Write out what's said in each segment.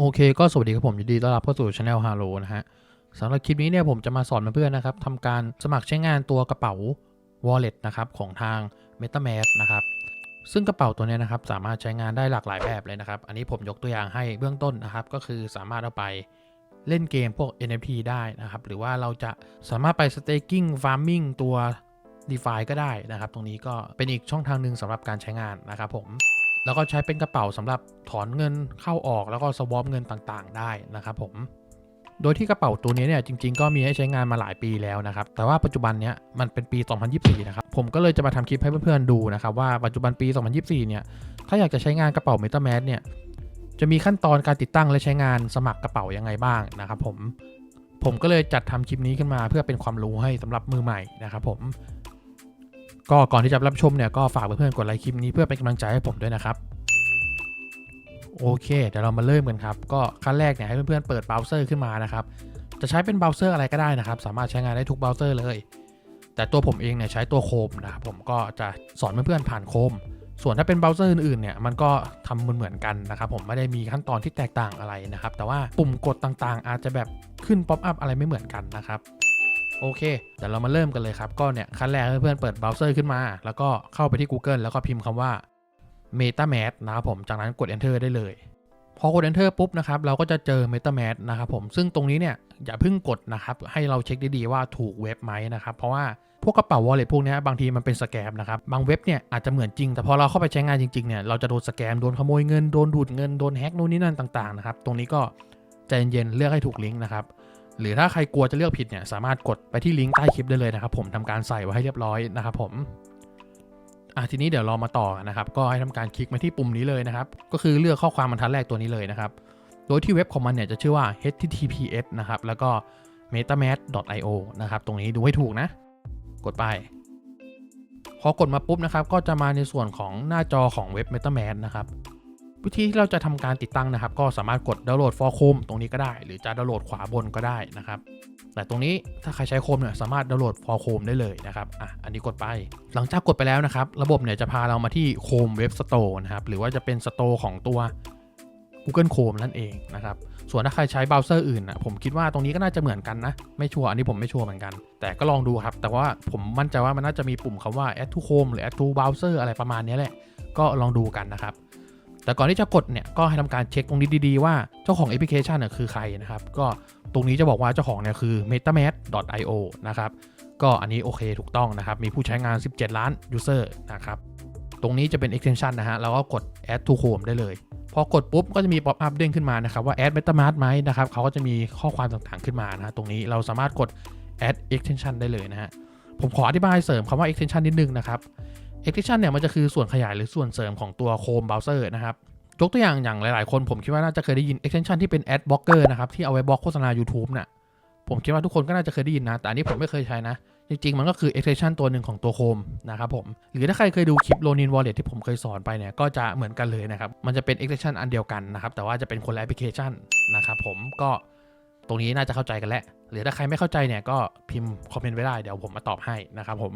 โอเคก็สวัสดีครับผมยินดีต้อนรับเข้าสู่ช anel h a l o นะฮะสำหรับคลิปนี้เนี่ยผมจะมาสอนเพื่อนๆนะครับทำการสมัครใช้งานตัวกระเป๋า wallet นะครับของทาง MetaMask นะครับซึ่งกระเป๋าตัวเนี้ยนะครับสามารถใช้งานได้หลากหลายแบบเลยนะครับ อันนี้ผมยกตัวอย่างให้เบื้องต้นนะครับ ก็คือสามารถเอาไปเล่นเกมพวก NFT ได้นะครับ หรือว่าเราจะสามารถไป staking farming ตัว DeFi ก็ได้นะครับ ตรงนี้ก็เป็นอีกช่องทางหนึ่งสำหรับการใช้งานนะครับผม แล้วก็ใช้เป็นกระเป๋าสำหรับถอนเงินเข้าออกแล้วก็สวอปเงินต่างๆ ได้นะครับผม โดยที่กระเป๋าตัวนี้เนี่ยจริง ๆ ก็มีให้ใช้งานมาหลายปีแล้วนะครับ แต่ว่าปัจจุบันเนี้ยมันเป็นปี 2024 นะครับ ผมก็เลยจะมาทำคลิปให้เพื่อนๆดูนะครับว่าปัจจุบันปี 2024 เนี่ย ถ้าอยากจะใช้งานกระเป๋า MetaMask เนี่ยจะมีขั้นตอนการติดตั้งและใช้งานสมัครกระเป๋ายังไงบ้างนะครับผมผมก็เลยจัดทำคลิปนี้ขึ้นมาเพื่อเป็นความรู้ให้สำหรับมือใหม่นะครับผม ก็ก่อนที่จะรับชมเนี่ยก็ฝากเพื่อนๆกดไลค์คลิปนี้เพื่อเป็นกำลังใจให้ผมด้วยนะครับโอเคเดี๋ยวเรามาเริ่มกันครับ ก็ขั้นแรกเนี่ยให้เพื่อนๆเปิดเบราว์เซอร์ขึ้นมานะครับ จะใช้เป็นเบราว์เซอร์อะไรก็ได้นะครับ สามารถใช้งานได้ทุกเบราว์เซอร์เลย แต่ตัวผมเองเนี่ยใช้ตัวโคมนะครับผมก็จะสอนเพื่อนๆผ่านโคม ส่วนถ้าเป็นเบราว์เซอร์อื่นๆเนี่ยมันก็ทำเหมือนๆกันนะครับผมไม่ได้มีขั้นตอนที่แตกต่างอะไรนะครับ แต่ว่าปุ่มกดต่างๆ อาจจะแบบขึ้นป๊อปอัพอะไรไม่เหมือนกันนะครับ โอเคเดี๋ยวเรามาเริ่มกันเลยครับก็เนี่ยขั้นแรกเพื่อนๆเปิดเบราว์เซอร์ขึ้นมา แล้วก็เข้าไปที่ Google แล้วก็พิมพ์คำว่า MetaMask นะครับผมจากนั้นกด Enter ได้เลยพอกด Enter ปุ๊บนะครับเราก็จะเจอ MetaMask นะครับผมซึ่งตรงนี้เนี่ยอย่าเพิ่งกดนะครับให้เราเช็คดีๆว่าถูกเว็บไหมนะครับเพราะว่าพวกกระเป๋า wallet พวกนี้บางทีมันเป็นสแกมนะครับบางเว็บเนี่ยอาจจะเหมือนจริง แต่พอเราเข้าไปใช้งานจริงๆเนี่ยเราจะโดนสแกมโดนขโมยเงินโดนดูดเงินโดนแฮ็กนู่นนี่นั่นต่างๆนะครับตรงนี้ก็ใจเย็นๆเลือกให้ถูกลิงก์นะครับ หรือถ้าใครกลัวจะเลือกผิดเนี่ยสามารถกดไปที่ลิงก์ใต้คลิปได้เลยนะครับผมทำการใส่ไว้ให้เรียบร้อยนะครับผมอะทีนี้เดี๋ยวเรามาต่อนะครับ ก็ให้ทำการคลิกมาที่ปุ่มนี้เลยนะครับ ก็คือเลือกข้อความบรรทัดแรกตัวนี้เลยนะครับ โดยที่เว็บของมันเนี่ยจะชื่อว่า https นะครับแล้วก็ metamask.io นะครับตรงนี้ดูให้ถูกนะ กดไปพอกดมาปุ๊บนะครับ ก็จะมาในส่วนของหน้าจอของเว็บ metamask นะครับ วิธีที่เราจะทำการติดตั้งนะครับ ก็สามารถกดดาวน์โหลด for Chrome ตรงนี้ก็ได้ หรือจะดาวน์โหลดขวาบนก็ได้นะครับ แต่ตรงนี้ถ้าใครใช้ Chrome เนี่ยสามารถดาวน์โหลด for Chrome ได้เลยนะครับอะอันนี้กดไป หลังจากกดไปแล้วนะครับ ระบบเนี่ยจะพาเรามาที่ Chrome Web Store นะครับ หรือว่าจะเป็น Store ของตัว Google Chrome นั่นเองนะครับ ส่วนถ้าใครใช้เบราว์เซอร์อื่นนะผมคิดว่าตรงนี้ก็น่าจะเหมือนกันนะ ไม่ชัวร์อันนี้ผมไม่ชัวร์เหมือนกัน แต่ก็ลองดูครับ แต่ว่าผมมั่นใจว่ามันน่าจะมีปุ่มคำว่า add to Chrome หรือ add to browser อะไรประมาณนี้แหละ ก็ลองดูกันนะครับ แต่ก่อนที่จะกดเนี่ยก็ให้ทำการเช็คตรงนี้ดีๆว่าเจ้าของแอปพลิเคชันน่ะคือใครนะครับ ก็ตรงนี้จะบอกว่าเจ้าของเนี่ยคือ metamask.io นะครับก็อันนี้โอเคถูกต้องนะครับ มีผู้ใช้งาน 17 ล้าน user นะครับ ตรงนี้จะเป็น extension นะฮะ แล้วก็กด add to Chrome ได้เลย พอกดปุ๊บก็จะมี pop up เด้งขึ้นมานะครับ ว่า add metamask ไหมนะครับ เขาก็จะมีข้อความต่างๆขึ้นมานะฮะ ตรงนี้เราสามารถกด add extension ได้เลยนะฮะ ผมขออธิบายเสริมคำว่า extension นิดนึงนะครับ extension เนี่ยมันจะคือส่วนขยายหรือส่วนเสริมของตัว Chrome browser นะครับยกตัวอย่างอย่างหลายๆ คนผมคิดว่าน่าจะเคยได้ยิน extension ที่เป็น ad blocker นะครับที่เอาไว้บล็อกโฆษณา YouTube น่ะผมคิดว่าทุกคนก็น่าจะเคยได้ยินนะ แต่อันนี้ผมไม่เคยใช้นะ จริง ๆ มันก็คือ extension ตัวหนึ่งของตัว Chrome นะครับผม หรือถ้าใครเคยดูคลิป Ronin Wallet ที่ผมเคยสอนไปเนี่ย ก็จะเหมือนกันเลยนะครับ มันจะเป็น extension อันเดียวกันนะครับ แต่ว่าจะเป็นคนละแอปพลิเคชันนะครับผม ก็ตรงนี้น่าจะเข้าใจกันแล้ว หรือถ้าใครไม่เข้าใจเนี่ยก็พิมพ์คอมเมนต์ไว้ได้ เดี๋ยวผมมาตอบให้นะครับผม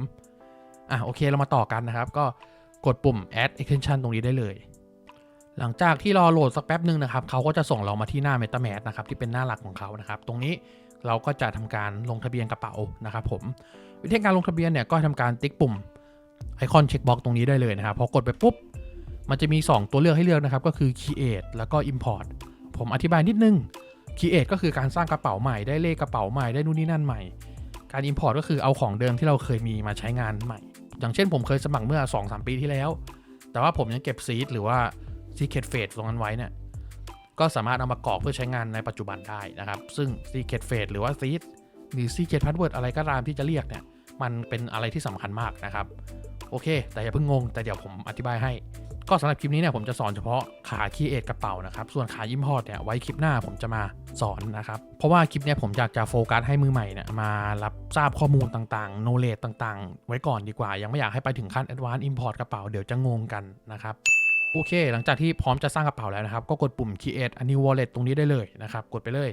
อะโอเคเรามาต่อกันนะครับ ก็กดปุ่ม add extension ตรงนี้ได้เลย หลังจากที่รอโหลดสักแป๊บหนึ่งนะครับเขาก็จะส่งเรามาที่หน้า MetaMask นะครับที่เป็นหน้าหลักของเขานะครับ ตรงนี้เราก็จะทำการลงทะเบียนกระเป๋านะครับผมวิธีการลงทะเบียนเนี่ยก็ทำการติ๊กปุ่มไอคอนเช็คบ็อกตรงนี้ได้เลยนะครับพอกดไปปุ๊บ มันจะมี 2 ตัวเลือกให้เลือกนะครับ ก็คือ Create แล้วก็ Import ผมอธิบายนิดนึง Create ก็คือการสร้างกระเป๋าใหม่ได้เลขกระเป๋าใหม่ได้นู่นนี่นั่นใหม่ การ Import ก็คือเอาของเดิมที่เราเคยมีมาใช้งานใหม่ อย่างเช่นผมเคยสมัครเมื่อ2-3ปีที่แล้ว แต่ว่าผมยังเก็บซีดหรือว่าซีเคดเฟสตรงนั้นไว้เนี่ยก็สามารถเอามากรอกเพื่อใช้งานในปัจจุบันได้นะครับ ซึ่งซีเคดเฟสหรือว่าซีดหรือซีเคดพาสเวิร์ดอะไรก็ตามที่จะเรียกเนี่ยมันเป็นอะไรที่สำคัญมากนะครับ โอเค แต่อย่าเพิ่งงง แต่เดี๋ยวผมอธิบายให้ ก็สำหรับคลิปนี้เนี่ยผมจะสอนเฉพาะขาคีเอทกระเป๋านะครับ ส่วนขายิมพอร์ตเนี่ยไว้คลิปหน้าผมจะมาสอนนะครับ เพราะว่าคลิปเนี้ยผมอยากจะโฟกัสให้มือใหม่เนี่ยมารับทราบข้อมูลต่างๆ โนเลจต่างๆ ไว้ก่อนดีกว่า ยังไม่อยากให้ไปถึงขั้น Advanced Import กระเป๋าเดี๋ยวจะงงกันนะครับโอเค หลังจากที่พร้อมจะสร้างกระเป๋าแล้วนะครับ ก็กดปุ่ม create a new wallet ตรงนี้ได้เลยนะครับ กดไปเลย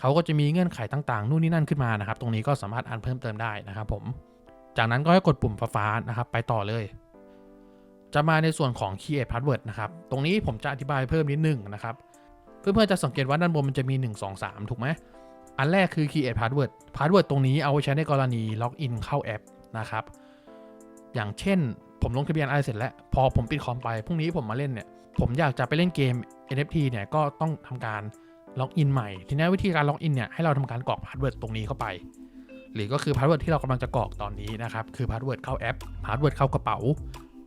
เขาก็จะมีเงื่อนไขต่างๆ นู่นนี่นั่นขึ้นมานะครับ ตรงนี้ก็สามารถอ่านเพิ่มเติมได้นะครับผม จากนั้นก็ให้กดปุ่มฟ้าๆนะครับ ไปต่อเลย จะมาในส่วนของ create password นะครับ ตรงนี้ผมจะอธิบายเพิ่มนิดนึงนะครับ เพื่อนๆจะสังเกตว่าด้านบนมันจะมี 1 2 3 ถูกไหม อันแรกคือ create password password ตรงนี้เอาไว้ใช้ในกรณีล็อกอินเข้าแอปนะครับ อย่างเช่น ผมลงทะเบียนอะไรเสร็จแล้ว พอผมปิดคอมไป พรุ่งนี้ผมมาเล่นเนี่ย ผมอยากจะไปเล่นเกม NFT เนี่ย ก็ต้องทำการล็อกอินใหม่ ทีนี้วิธีการล็อกอินเนี่ย ให้เราทำการกรอกพาสเวิร์ดตรงนี้เข้าไป หรือก็คือพาสเวิร์ดที่เรากำลังจะกรอกตอนนี้นะครับ คือพาสเวิร์ดเข้าแอป พาสเวิร์ดเข้ากระเป๋า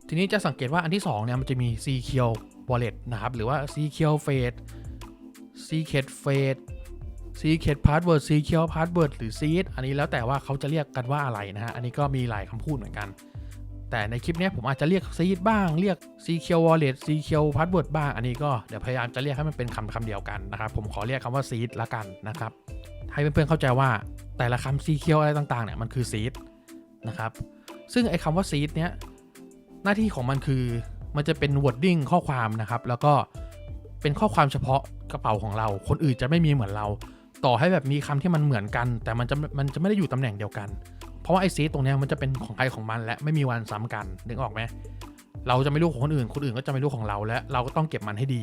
ทีนี้จะสังเกตว่าอันที่สองเนี่ยมันจะมี Secure Wallet นะครับ หรือว่า Secure Fade Secret Fade Secret Password Secure Password หรือ Seed อันนี้แล้วแต่ว่าเขาจะเรียกกันว่าอะไรนะฮะ อันนี้ก็มีหลายคำพูดเหมือนกัน แต่ในคลิปนี้ผมอาจจะเรียก Seed บ้าง เรียก Secure Wallet Secure Password บ้าง อันนี้ก็เดี๋ยวพยายามจะเรียกให้มันเป็นคำคำเดียวกันนะครับ ผมขอเรียกคำว่า Seed ละกันนะครับ ให้เพื่อนๆเข้าใจว่าแต่ละคำ Secure อะไรต่างๆเนี่ยมันคือ Seed นะครับ ซึ่งไอ้คำว่า Seed เนี้ย หน้าที่ของมันคือมันจะเป็น wording ข้อความนะครับ แล้วก็เป็นข้อความเฉพาะกระเป๋าของเรา คนอื่นจะไม่มีเหมือนเรา ต่อให้แบบมีคำที่มันเหมือนกัน แต่มันจะมันจะไม่ได้อยู่ตำแหน่งเดียวกัน เพราะว่าไอซีตรงนี้มันจะเป็นของใครของมันและไม่มีวันซ้ำกันนึกออกไหมเราจะไม่รู้ของคนอื่น คนอื่นก็จะไม่รู้ของเราและเราก็ต้องเก็บมันให้ดี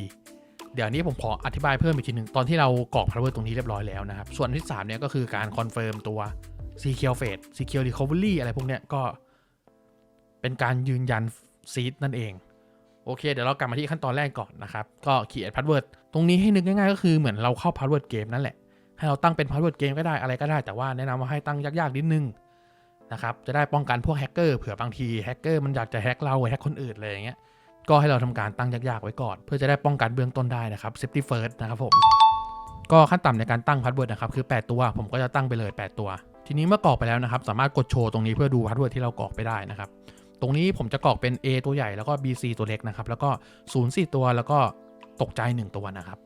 เดี๋ยวนี้ผมขออธิบายเพิ่มอีกทีหนึ่งตอนที่เรากรอกพาสเวิร์ดตรงนี้เรียบร้อยแล้วนะครับ ส่วนที่3เนี่ยก็คือการคอนเฟิร์มตัว Secure Fate Secure Recovery อะไรพวกเนี้ยก็ เป็นการยืนยันซีดนั่นเอง โอเค เดี๋ยวเรากลับมาที่ขั้นตอนแรกก่อนนะครับ ก็ create password ตรงนี้ให้นึกง่ายๆ ก็คือเหมือนเราเข้า password เกมนั่นแหละ ให้เราตั้งเป็น password เกมก็ได้อะไรก็ได้ แต่ว่าแนะนำว่าให้ตั้งยากๆนิดนึงนะครับจะได้ป้องกันพวกแฮกเกอร์เผื่อบางทีแฮกเกอร์มันอยากจะแฮกเราแฮกคนอื่นอะไรอย่างเงี้ยก็ให้เราทำการตั้งยากๆไว้ก่อน เพื่อจะได้ป้องกันเบื้องต้นได้นะครับ safety first นะครับผม ก็ขั้นต่ำในการตั้ง password นะครับคือ 8 ตัว ผมก็จะตั้งไปเลย 8 ตัว ทีนี้เมื่อกรอกไปแล้วนะครับ สามารถกดโชว์ตรงนี้เพื่อดู password ที่เรากรอกไปได้นะครับ ตรงนี้ผมจะกรอกเป็น A ตัวใหญ่แล้วก็ BC ตัวเล็กนะครับ แล้วก็0 4ตัวแล้วก็ตกใจ 1 ตัวนะครับ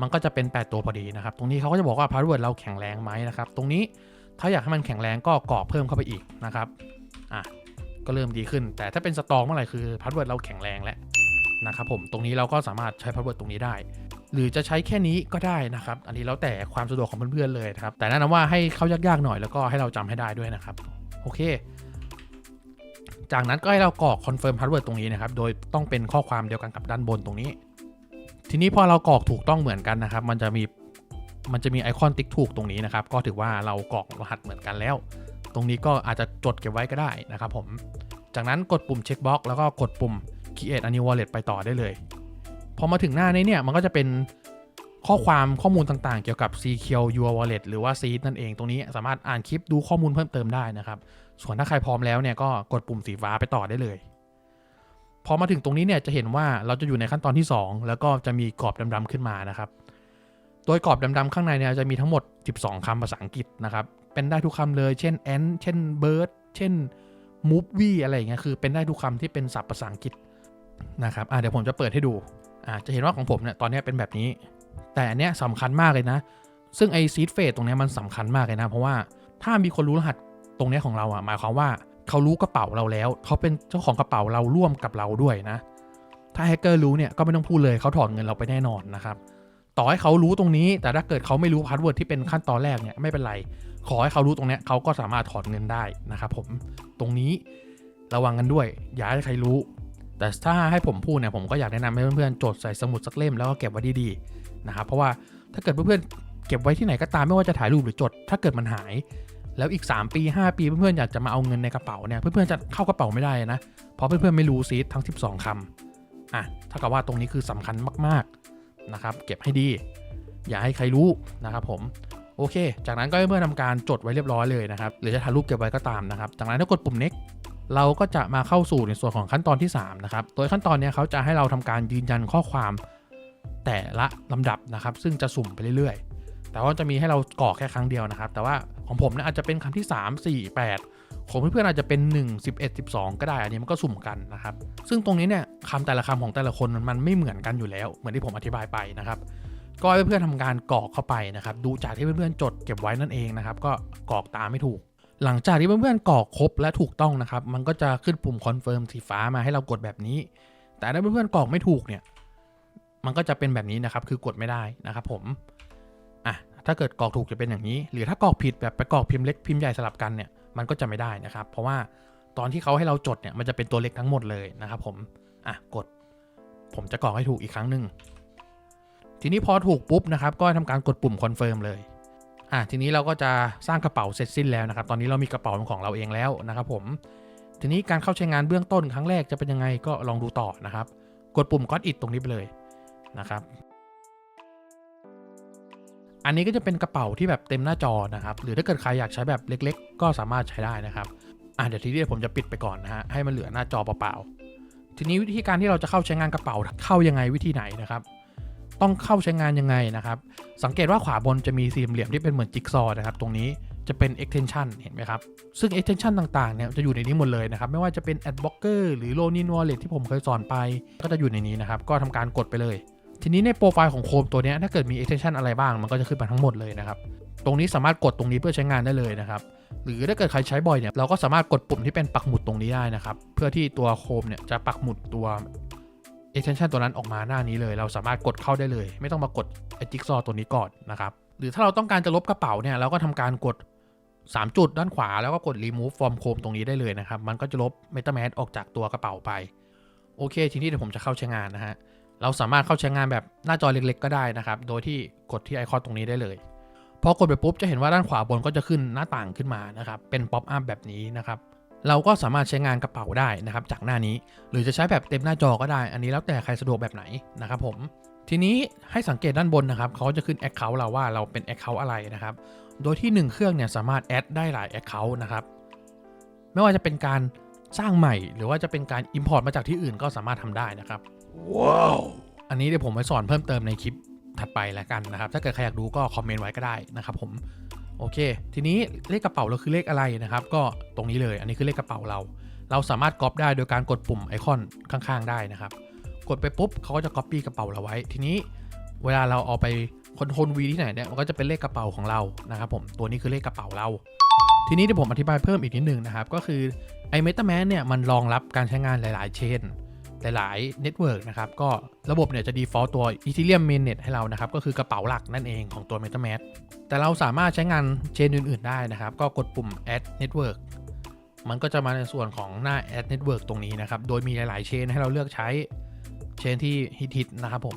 มันก็จะเป็น 8 ตัวพอดีนะครับ ตรงนี้เขาก็จะบอกว่า password เราแข็งแรงไหมนะครับ ตรงนี้ถ้าอยากให้มันแข็งแรงก็กรอกเพิ่มเข้าไปอีกนะครับ อะ ก็เริ่มดีขึ้น แต่ถ้าเป็นสตองเมื่อไหร่คือ password เราแข็งแรงแล้วนะครับผม ตรงนี้เราก็สามารถใช้ password ตรงนี้ได้ หรือจะใช้แค่นี้ก็ได้นะครับ อันนี้แล้วแต่ความสะดวกของเพื่อนๆเลยครับ แต่แนะนำว่าให้เข้ายากๆหน่อยแล้วก็ให้เราจำให้ได้ด้วยนะครับ โอเค จากนั้นก็ให้เรากรอก confirm password ตรงนี้นะครับ โดยต้องเป็นข้อความเดียวกันกับด้านบนตรงนี้ ทีนี้พอเรากรอกถูกต้องเหมือนกันนะครับ มันจะมี มันจะมีไอคอนติ๊กถูกตรงนี้นะครับ ก็ถือว่าเรากรอกรหัสเหมือนกันแล้ว ตรงนี้ก็อาจจะจดเก็บไว้ก็ได้นะครับผม จากนั้นกดปุ่ม checkbox แล้วก็กดปุ่ม create a new wallet ไปต่อได้เลย พอมาถึงหน้านี้เนี่ย มันก็จะเป็นข้อความข้อมูลต่างๆ เกี่ยวกับ secure your wallet หรือว่า seed นั่นเอง ตรงนี้สามารถอ่านคลิปดูข้อมูลเพิ่มเติมได้นะครับ ส่วนถ้าใครพร้อมแล้วเนี่ยก็กดปุ่มสีฟ้าไปต่อได้เลย พอมาถึงตรงนี้เนี่ยจะเห็นว่าเราจะอยู่ในขั้นตอนที่ 2 แล้วก็จะมีกรอบดำๆขึ้นมานะครับ โดยกรอบดำๆข้างในเนี่ยจะมีทั้งหมด 12คำภาษาอังกฤษนะครับ เป็นได้ทุกคำเลย เช่น ant เช่น bird เช่น movie อะไรอย่างเงี้ย คือเป็นได้ทุกคำที่เป็นศัพท์ภาษาอังกฤษนะครับเดี๋ยวผมจะเปิดให้ดูะจะเห็นว่าของผมเนี่ยตอนนี้เป็นแบบนี้ แต่อันเนี้ยสำคัญมากเลยนะ ซึ่งไอซีดเฟสตรงเนี้ยมันสำคัญมากเลยนะ เพราะว่าถ้ามีคนรู้รหัส ตรงนี้ของเราอะหมายความว่าเขารู้กระเป๋าเราแล้วเขาเป็นเจ้าของกระเป๋าเราร่วมกับเราด้วยนะ ถ้าแฮกเกอร์รู้เนี่ยก็ไม่ต้องพูดเลยเขาถอนเงินเราไปแน่นอนนะครับต่อให้เขารู้ตรงนี้ แต่ถ้าเกิดเขาไม่รู้พาสเวิร์ดที่เป็นขั้นตอนแรกเนี่ยไม่เป็นไร ขอให้เขารู้ตรงนี้เขาก็สามารถถอนเงินได้นะครับผมตรงนี้ระวังกันด้วย อย่าให้ใครรู้ แต่ถ้าให้ผมพูดเนี่ยผมก็อยากแนะนำให้เพื่อนๆจดใส่สมุดสักเล่มแล้วก็เก็บไว้ดีๆนะครับเพราะว่าถ้าเกิดเพื่อนๆเก็บไว้ที่ไหนก็ตามไม่ว่าจะถ่ายรูปหรือจด ถ้าเกิดมันหาย แล้วอีก 3 ปี 5 ปีเพื่อนๆอยากจะมาเอาเงินในกระเป๋าเนี่ยเพื่อนๆจะเข้ากระเป๋าไม่ได้นะเพราะเพื่อนๆไม่รู้ซีดทั้ง 12คำอะถ้ากับว่าตรงนี้คือสำคัญมากๆนะครับเก็บให้ดี อย่าให้ใครรู้นะครับผมโอเค จากนั้นก็ให้เพื่อนทำการจดไว้เรียบร้อยเลยนะครับหรือจะถ่ายรูปเก็บไว้ก็ตามนะครับจากนั้นถ้ากดปุ่ม next เราก็จะมาเข้าสู่ในส่วนของขั้นตอนที่ 3 นะครับ โดยขั้นตอนนี้เขาจะให้เราทำการยืนยันข้อความแต่ละลำดับนะครับ ซึ่งจะสุ่มไปเรื่อยๆ แต่ว่าจะมีให้เรากรอกแค่ครั้งเดียวนะครับ แต่ว่า ของผมเนี่ยอาจจะเป็นคำที่ 3 4 8 ของเพื่อนๆอาจจะเป็น 1 11 12 ก็ได้ อันนี้มันก็สุ่มกันนะครับ ซึ่งตรงนี้เนี่ยคำแต่ละคำของแต่ละคนมันไม่เหมือนกันอยู่แล้ว เหมือนที่ผมอธิบายไปนะครับ ก็ให้เพื่อนๆทำการกรอกเข้าไปนะครับ ดูจากที่เพื่อนๆจดเก็บไว้นั่นเองนะครับ ก็กรอกตามไม่ถูก หลังจากที่เพื่อนๆกรอกครบและถูกต้องนะครับ มันก็จะขึ้นปุ่มคอนเฟิร์มสีฟ้ามาให้เรากดแบบนี้ แต่ถ้าเพื่อนๆกรอกไม่ถูกเนี่ย มันก็จะเป็นแบบนี้นะครับ คือกดไม่ได้นะครับผม ถ้าเกิดกรอกถูกจะเป็นอย่างนี้ หรือถ้ากรอกผิดแบบไปกรอกพิมพ์เล็กพิมพ์ใหญ่สลับกันเนี่ยมันก็จะไม่ได้นะครับ เพราะว่าตอนที่เขาให้เราจดเนี่ยมันจะเป็นตัวเล็กทั้งหมดเลยนะครับผมอะกด ผมจะกรอกให้ถูกอีกครั้งหนึ่งทีนี้พอถูกปุ๊บนะครับก็ทำการกดปุ่มคอนเฟิร์มเลยอะทีนี้เราก็จะสร้างกระเป๋าเสร็จสิ้นแล้วนะครับ ตอนนี้เรามีกระเป๋าของเราเองแล้วนะครับผมทีนี้การเข้าใช้งานเบื้องต้นครั้งแรกจะเป็นยังไงก็ลองดูต่อนะครับ กดปุ่ม Got It ตรงนี้ไปเลยนะครับ อันนี้ก็จะเป็นกระเป๋าที่แบบเต็มหน้าจอนะครับ หรือถ้าเกิดใครอยากใช้แบบเล็ก ๆ ก็สามารถใช้ได้นะครับ อะเดี๋ยวทีนี้ผมจะปิดไปก่อนนะฮะ ให้มันเหลือหน้าจอเปล่าๆ ทีนี้วิธีการที่เราจะเข้าใช้งานกระเป๋าเข้ายังไงวิธีไหนนะครับ ต้องเข้าใช้งานยังไงนะครับ สังเกตว่าขวาบนจะมีสี่เหลี่ยมที่เป็นเหมือนจิ๊กซอว์นะครับ ตรงนี้จะเป็น extension เห็นไหมครับ ซึ่ง extension ต่างๆ เนี่ยจะอยู่ในนี้หมดเลยนะครับ ไม่ว่าจะเป็น adblocker หรือ ronin wallet ที่ผมเคยสอนไป ก็จะอยู่ในนี้นะครับ ก็ทำการกดไปเลย ทีนี้ในโปรไฟล์ของโคมตัวนี้ถ้าเกิดมี extension อะไรบ้างมันก็จะขึ้นมาทั้งหมดเลยนะครับ ตรงนี้สามารถกดตรงนี้เพื่อใช้งานได้เลยนะครับ หรือถ้าเกิดใครใช้บ่อยเนี่ยเราก็สามารถกดปุ่มที่เป็นปักหมุดตรงนี้ได้นะครับ เพื่อที่ตัวโคมเนี่ยจะปักหมุดตัว extension ตัวนั้นออกมาหน้านี้เลย เราสามารถกดเข้าได้เลย ไม่ต้องมากดไอจิ๊กซอว์ตัวนี้ก่อนนะครับ หรือถ้าเราต้องการจะลบกระเป๋าเนี่ยเราก็ทำการกด 3 จุดด้านขวาแล้วก็กด remove from chrome ตรงนี้ได้เลยนะครับ มันก็จะลบ metamask ออกจากตัวกระเป๋าไป โอเค ทีนี้เดี๋ยวผมจะเข้าใช้งานนะฮะ เราสามารถเข้าใช้งานแบบหน้าจอเล็ก ๆ ก็ได้นะครับ โดยที่กดที่ไอคอนตรงนี้ได้เลย พอกดไปปุ๊บจะเห็นว่าด้านขวาบนก็จะขึ้นหน้าต่างขึ้นมานะครับ เป็น pop up แบบนี้นะครับ เราก็สามารถใช้งานกระเป๋าได้นะครับ จากหน้านี้ หรือจะใช้แบบเต็มหน้าจอก็ได้ อันนี้แล้วแต่ใครสะดวกแบบไหนนะครับผม ทีนี้ให้สังเกตด้านบนนะครับ เขาจะขึ้น Account เราว่าเราเป็น Account อะไรนะครับ โดยที่ 1 เครื่องเนี่ยสามารถแอดได้หลาย Account นะครับ ไม่ว่าจะเป็นการสร้างใหม่ หรือว่าจะเป็นการ Import มาจากที่อื่นก็สามารถทำได้นะครับ ว้าว อันนี้เดี๋ยวผมไปสอนเพิ่มเติมในคลิปถัดไปแล้วกันนะครับ ถ้าเกิดใครอยากดูก็คอมเมนต์ไว้ก็ได้นะครับผมโอเค ทีนี้เลขกระเป๋าเราคือเลขอะไรนะครับ ก็ตรงนี้เลย อันนี้คือเลขกระเป๋าเรา เราสามารถก๊อปได้โดยการกดปุ่มไอคอนข้างๆ ได้นะครับ กดไปปุ๊บเขาก็จะก๊อปปี้กระเป๋าเราไว้ ทีนี้เวลาเราเอาไปคอนโทรลวีที่ไหนเนี่ยมันก็จะเป็นเลขกระเป๋าของเรานะครับผมตัวนี้คือเลขกระเป๋าเรา ทีนี้เดี๋ยวผมอธิบายเพิ่มอีกนิดนึงนะครับ ก็คือไอ้ MetaMask เนี่ยมันรองรับการใช้งานหลาย ๆ เชน หลายๆเน็ตเวิร์กนะครับ ก็ระบบเนี่ยจะ default ตัว Ethereum mainnet ให้เรานะครับ ก็คือกระเป๋าหลักนั่นเองของตัว MetaMask แต่เราสามารถใช้งานเชนอื่น ๆ ได้นะครับ ก็กดปุ่ม add network มันก็จะมาในส่วนของหน้า add network ตรงนี้นะครับ โดยมีหลาย ๆ เชนให้เราเลือกใช้เชนที่ฮิตๆนะครับผม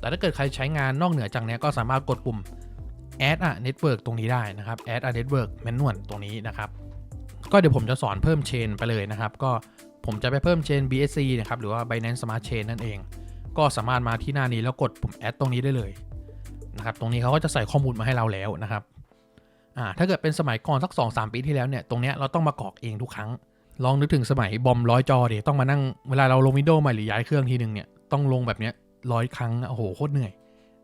แต่ถ้าเกิดใครใช้งานนอกเหนือจากนี้ก็สามารถกดปุ่ม add a network ตรงนี้ได้นะครับ add a network manual ตรงนี้นะครับ ก็เดี๋ยวผมจะสอนเพิ่มเชนไปเลยนะครับ ก็ ผมจะไปเพิ่มเชน BSC นะครับ หรือว่า Binance Smart Chain นั่นเอง ก็สามารถมาที่หน้านี้แล้วกดปุ่ม add ตรงนี้ได้เลยนะครับ ตรงนี้เขาก็จะใส่ข้อมูลมาให้เราแล้วนะครับ อ่า ถ้าเกิดเป็นสมัยก่อนสัก 2-3 ปีที่แล้วเนี่ย ตรงเนี้ยเราต้องมากรอกเองทุกครั้ง ลองนึกถึงสมัยบอมร้อยจอเดี๋ยต้องมานั่ง เวลาเราลงวิดีโอใหม่หรือย้ายเครื่องทีหนึ่งเนี่ย ต้องลงแบบเนี้ยร้อยครั้ง โอ้โห โคตรเหนื่อย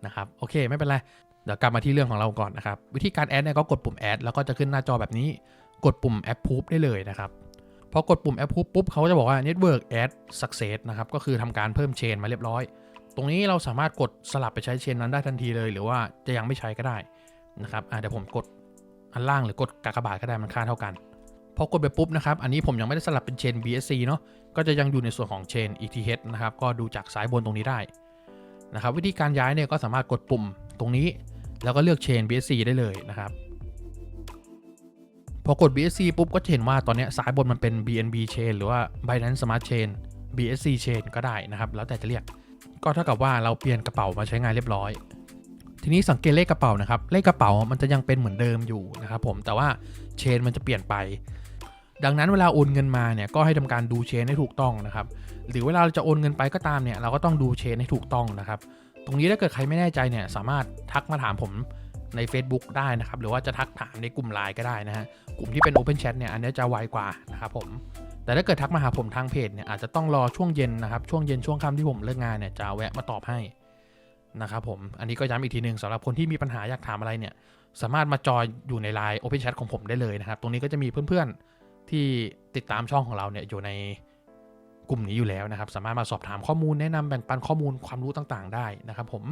นะครับ โอเค ไม่เป็นไร เดี๋ยวกลับมาที่เรื่องของเราก่อนนะครับ วิธีการแอดเนี่ยก็กดปุ่มแอดแล้วก็จะขึ้นหน้าจอแบบนี้ กดปุ่ม approve ได้เลยนะครับ พอกดปุ่ม approve ปุ๊บเขาจะบอกว่า network add success นะครับ ก็คือทำการเพิ่มเชนมาเรียบร้อย ตรงนี้เราสามารถกดสลับไปใช้เชนนั้นได้ทันทีเลย หรือว่าจะยังไม่ใช้ก็ได้นะครับเดี๋ยวผมกดอันล่างหรือกดกากบาทก็ได้มันค่าเท่ากัน พอกดไปปุ๊บนะครับ อันนี้ผมยังไม่ได้สลับเป็นเชน BSC เนาะก็จะยังอยู่ในส่วนของเชน ETH นะครับ ก็ดูจากซ้ายบนตรงนี้ได้นะครับ วิธีการย้ายเนี่ยก็สามารถกดปุ่มตรงนี้ แล้วก็เลือกเชน BSC ได้เลยนะครับ พอกด BSC ปุ๊บก็จะเห็นว่าตอนนี้ซ้ายบนมันเป็น BNB Chain หรือว่า Binance Smart Chain BSC Chain ก็ได้นะครับ แล้วแต่จะเรียก ก็เท่ากับว่าเราเปลี่ยนกระเป๋ามาใช้งานเรียบร้อย ทีนี้สังเกตเลขกระเป๋านะครับ เลขกระเป๋ามันจะยังเป็นเหมือนเดิมอยู่นะครับผม แต่ว่าเชนมันจะเปลี่ยนไป ดังนั้นเวลาโอนเงินมาเนี่ยก็ให้ทำการดูเชนให้ถูกต้องนะครับ หรือเวลาเราจะโอนเงินไปก็ตามเนี่ยเราก็ต้องดูเชนให้ถูกต้องนะครับ ตรงนี้ถ้าเกิดใครไม่แน่ใจเนี่ยสามารถทักมาถามผม ใน Facebook ได้นะครับ หรือว่าจะทักถามในกลุ่มไลน์ก็ได้นะฮะ กลุ่มที่เป็น Open Chat เนี่ย อันนี้จะไวกว่านะครับผม แต่ถ้าเกิดทักมาหาผมทางเพจเนี่ย อาจจะต้องรอช่วงเย็นนะครับ ช่วงเย็นช่วงค่ำที่ผมเลิกงานเนี่ย จะแวะมาตอบให้นะครับผม อันนี้ก็ย้ำอีกทีหนึ่งสำหรับคนที่มีปัญหาอยากถามอะไรเนี่ย สามารถมาจอยอยู่ในไลน์ Open Chat ของผมได้เลยนะครับ ตรงนี้ก็จะมีเพื่อนๆที่ติดตามช่องของเราเนี่ยอยู่ในกลุ่มนี้อยู่แล้วนะครับ สามารถมาสอบถามข้อมูลแนะนำแบ่งปันข้อมูลความรู้ต่างๆ ได้นะครับผม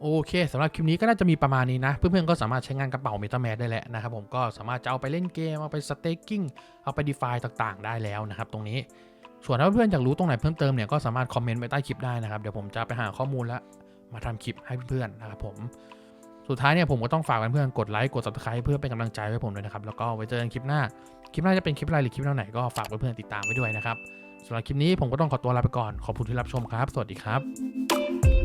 โอเคสำหรับคลิปนี้ก็น่าจะมีประมาณนี้นะ เพื่อนๆก็สามารถใช้งานกระเป๋า MetaMask ได้แล้วนะครับผมก็สามารถจะเอาไปเล่นเกม เอาไป staking เอาไป DeFi ต่างๆ ได้แล้วนะครับตรงนี้ส่วนถ้าเพื่อนๆอยากรู้ตรงไหนเพิ่มเติมเนี่ยก็สามารถคอมเมนต์ไว้ใต้คลิปได้นะครับเดี๋ยวผมจะไปหาข้อมูลแล้วมาทำคลิปให้เพื่อนๆนะครับผมสุดท้ายเนี่ยผมก็ต้องฝากเพื่อนๆกดไลค์กด subscribe เพื่อเป็นกำลังใจให้ผมด้วยนะครับแล้วก็ไว้เจอกันคลิปหน้าคลิปหน้าจะเป็นคลิปอะไรหรือคลิปแนวไหนก็ฝากเพื่อนๆติดตามไว้ด้วยนะครับสำหรับคลิปนี้ผมก็ต้องขอตัวลาไปก่อนขอบคุณที่รับชมครับ สวัสดีครับ